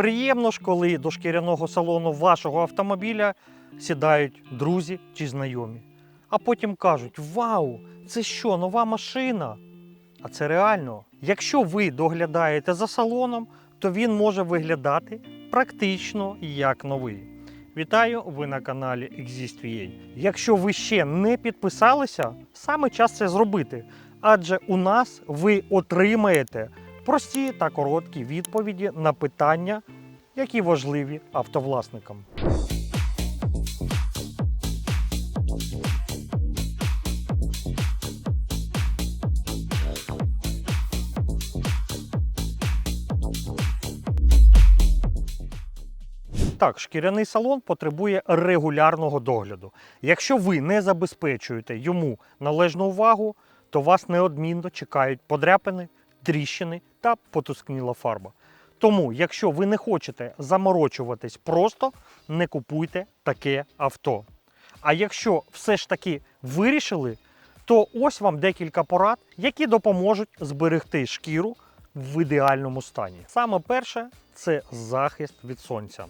Приємно ж, коли до шкіряного салону вашого автомобіля сідають друзі чи знайомі. А потім кажуть: Вау, це що, нова машина? А це реально. Якщо ви доглядаєте за салоном, то він може виглядати практично як новий. Вітаю! Ви на каналі Exist.ua. Якщо ви ще не підписалися, саме час це зробити. Адже у нас ви отримаєте прості та короткі відповіді на питання, які важливі автовласникам. Так, шкіряний салон потребує регулярного догляду. Якщо ви не забезпечуєте йому належну увагу, то вас неодмінно чекають подряпини, тріщини та потускніла фарба. Тому, якщо ви не хочете заморочуватись, просто не купуйте таке авто. А якщо все ж таки вирішили, то ось вам декілька порад, які допоможуть зберегти шкіру в ідеальному стані. Саме перше це захист від сонця.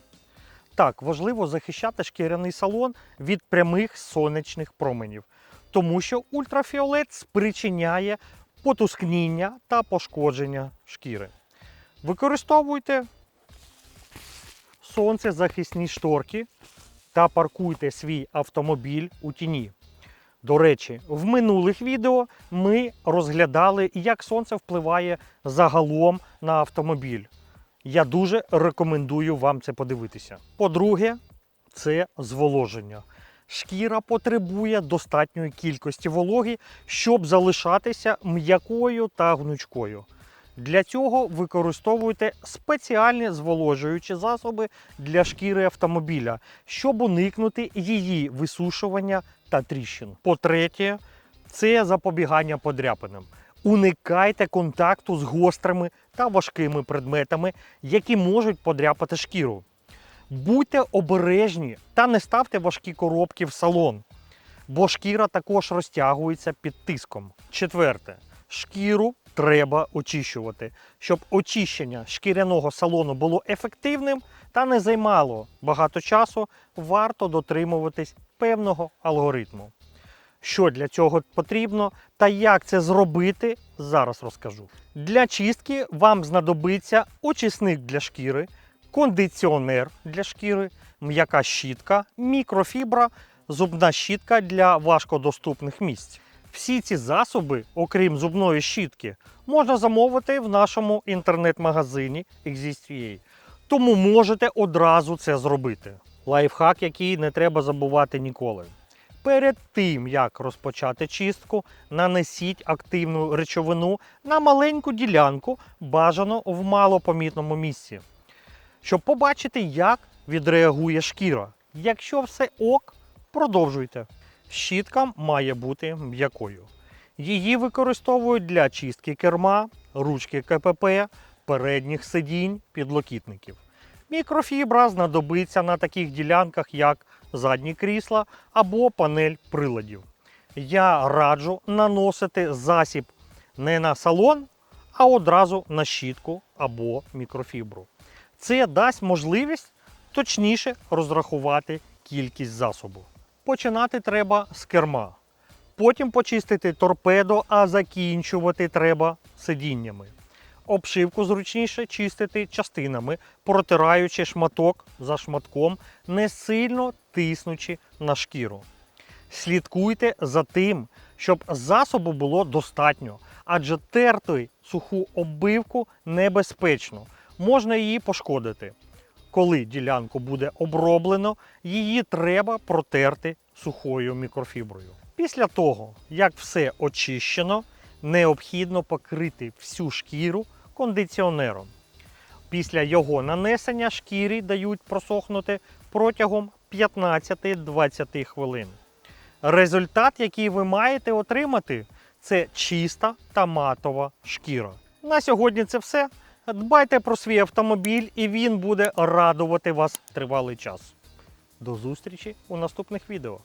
Так, важливо захищати шкіряний салон від прямих сонячних променів, тому що ультрафіолет спричиняє потускніння та пошкодження шкіри. Використовуйте сонцезахисні шторки та паркуйте свій автомобіль у тіні. До речі, в минулих відео ми розглядали, як сонце впливає загалом на автомобіль. Я дуже рекомендую вам це подивитися. По-друге, це зволоження. Шкіра потребує достатньої кількості вологи, щоб залишатися м'якою та гнучкою. Для цього використовуйте спеціальні зволожуючі засоби для шкіри автомобіля, щоб уникнути її висушування та тріщин. По-третє, це запобігання подряпинам. Уникайте контакту з гострими та важкими предметами, які можуть подряпати шкіру. Будьте обережні та не ставте важкі коробки в салон, бо шкіра також розтягується під тиском. Четверте, шкіру треба очищувати, щоб очищення шкіряного салону було ефективним та не займало багато часу, варто дотримуватись певного алгоритму. Що для цього потрібно та як це зробити, зараз розкажу. Для чистки вам знадобиться очисник для шкіри, кондиціонер для шкіри, м'яка щітка, мікрофібра, зубна щітка для важкодоступних місць. Всі ці засоби, окрім зубної щітки, можна замовити в нашому інтернет-магазині Exist.ua. Тому можете одразу це зробити. Лайфхак, який не треба забувати ніколи. Перед тим, як розпочати чистку, нанесіть активну речовину на маленьку ділянку, бажано в малопомітному місці, щоб побачити, як відреагує шкіра. Якщо все ок, продовжуйте. Щітка має бути м'якою. Її використовують для чистки керма, ручки КПП, передніх сидінь, підлокітників. Мікрофібра знадобиться на таких ділянках, як задні крісла або панель приладів. Я раджу наносити засіб не на салон, а одразу на щітку або мікрофібру. Це дасть можливість точніше розрахувати кількість засобу. Починати треба з керма. Потім почистити торпедо, а закінчувати треба сидіннями. Обшивку зручніше чистити частинами, протираючи шматок за шматком, не сильно тиснучи на шкіру. Слідкуйте за тим, щоб засобу було достатньо, адже терти суху оббивку небезпечно, можна її пошкодити. Коли ділянку буде оброблено, її треба протерти сухою мікрофіброю. Після того, як все очищено, необхідно покрити всю шкіру кондиціонером. Після його нанесення шкірі дають просохнути протягом 15-20 хвилин. Результат, який ви маєте отримати, це чиста та матова шкіра. На сьогодні це все. Дбайте про свій автомобіль, і він буде радувати вас тривалий час. До зустрічі у наступних відео.